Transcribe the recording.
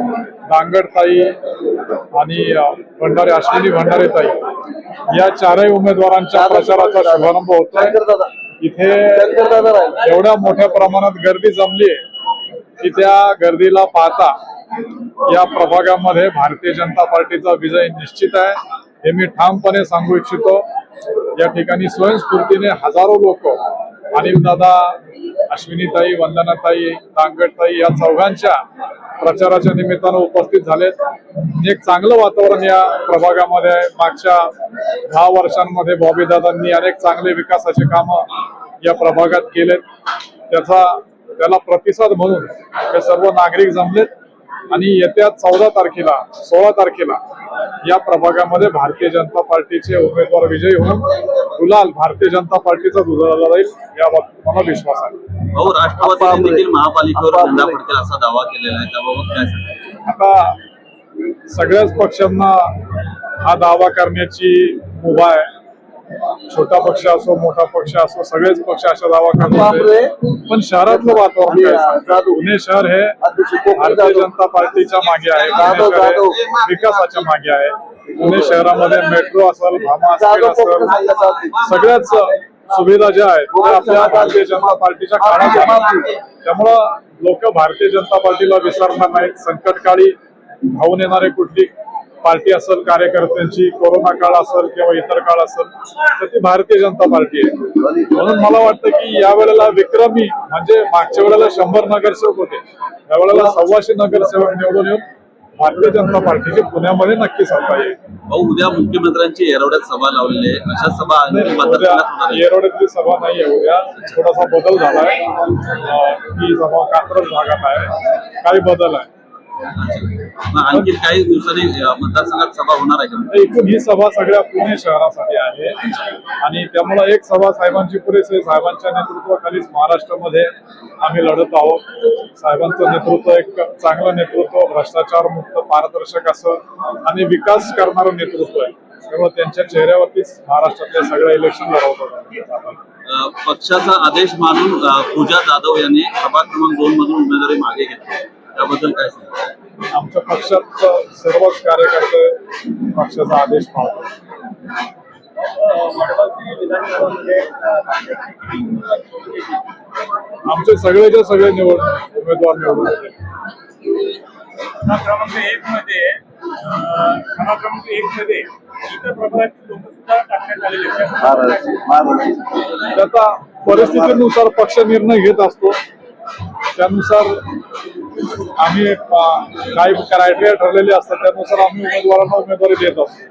दांगडताई आणि भंडारे अश्विनी भंडारे ताई या चारही उमेदवारांच्या प्रचाराचा शुभारंभ होतोय. इथे एवढ्या मोठ्या प्रमाणात गर्दी जमली की त्या गर्दीला पाहता या प्रभागामध्ये भारतीय जनता पार्टीचा विजय निश्चित आहे. हे मी ठामपणे सांगू इच्छितो. या ठिकाणी स्वयंस्फूर्तीने हजारो लोक दादा अश्विनीताई वंदनाताई तांगडताई या चौघांच्या प्रचाराच्या निमित्तानं उपस्थित झालेत. एक चांगलं वातावरण या प्रभागामध्ये आहे. मागच्या दहा वर्षांमध्ये बॉबी दादांनी अनेक चांगले विकासाचे कामं या प्रभागात केलेत. त्याचा त्याला प्रतिसाद म्हणून हे सर्व नागरिक जमलेत. आणि येत्या चौदा तारखेला सोळा तारखेला या प्रभागामध्ये भारतीय जनता पार्टीचे उमेदवार विजयी होऊन गुलाल भारतीय जनता पार्टीचा दुधाला जाईल याबाबत मला विश्वास आहे. भाऊ राष्ट्रवादी देखील महापालिकेवर झेंडा फडकेल असा दावा केलेला आहे. त्याबाबत काय आता सगळ्याच पक्षांना हा दावा करण्याची मुभा आहे. छोटा पक्ष असो मोठा पक्ष असो सगळेच पक्ष अशा दावा करतात पण शहरातलं वातावरण काय? सांगतात पुणे शहर हे भारतीय जनता पार्टीच्या मागे आहे. विकासाच्या मागे आहे. पुणे शहरामध्ये मेट्रो असेल भामा असेल सगळ्याच सुविधा ज्या आहेत त्या आपल्या भारतीय जनता पार्टीच्या काळात. त्यामुळं लोक भारतीय जनता पार्टीला विसरणार नाहीत. संकटकाळी धावून येणारे कुठली पार्टी असेल कार्यकर्त्यांची कोरोना काळ असेल किंवा इतर काळ असेल तर ती भारतीय जनता पार्टी आहे. म्हणून मला वाटतं की या वेळेला विक्रमी म्हणजे मागच्या वेळेला शंभर नगरसेवक होते. यावेळेला सव्वाशे नगरसेवक निवडून येऊन भारतीय जनता पार्टीची पुण्यामध्ये नक्की सत्ता येईल. भाऊ उद्या मुख्यमंत्र्यांची येरवड्यात सभा लावलेली आहे. अशा सभा उद्या आहे. येरवड्यातली सभा नाही आहे उद्या थोडासा बदल झालाय अं, ही सभा कात्रज भागात आहे. काही बदल आहे. आणखी काही दिवसांनी मतदारसंघात सभा होणार आहे का? एकूण ही सभा सगळ्या पुणे शहरासाठी आहे. आणि त्यामुळे एक सभा साहेबांची पुरेसे. साहेबांच्या नेतृत्वाखालीच महाराष्ट्रामध्ये आम्ही लढत आहोत. साहेबांचं नेतृत्व एक चांगलं नेतृत्व भ्रष्टाचार मुक्त पारदर्शक असं आणि विकास करणारं नेतृत्व आहे. त्यामुळे त्यांच्या चेहऱ्यावरतीच महाराष्ट्रातले सगळे इलेक्शन लढवतात अं, पक्षाचा आदेश मानून पूजा जाधव यांनी प्रभाग क्रमांक दोन मधून उमेदवारी मागे घेतली. त्याबद्दल काय सांगाल आमच्या पक्षात सर्वच कार्यकर्ते पक्षाचा आदेश पाळतात. आमचे सगळेच्या सगळे निवड उमेदवार निवडून क्रमांक एक मध्ये क्रमांक एक मध्ये इतर प्रभागातील लोक सुद्धा टाकण्यात आलेले आहेत. त्याचा परिस्थितीनुसार पक्ष निर्णय घेत असतो. त्यानुसार आम्ही काही क्रायटेरिया ठरलेले असतात त्यानुसार आम्ही उमेदवारांना उमेदवारी देत असतो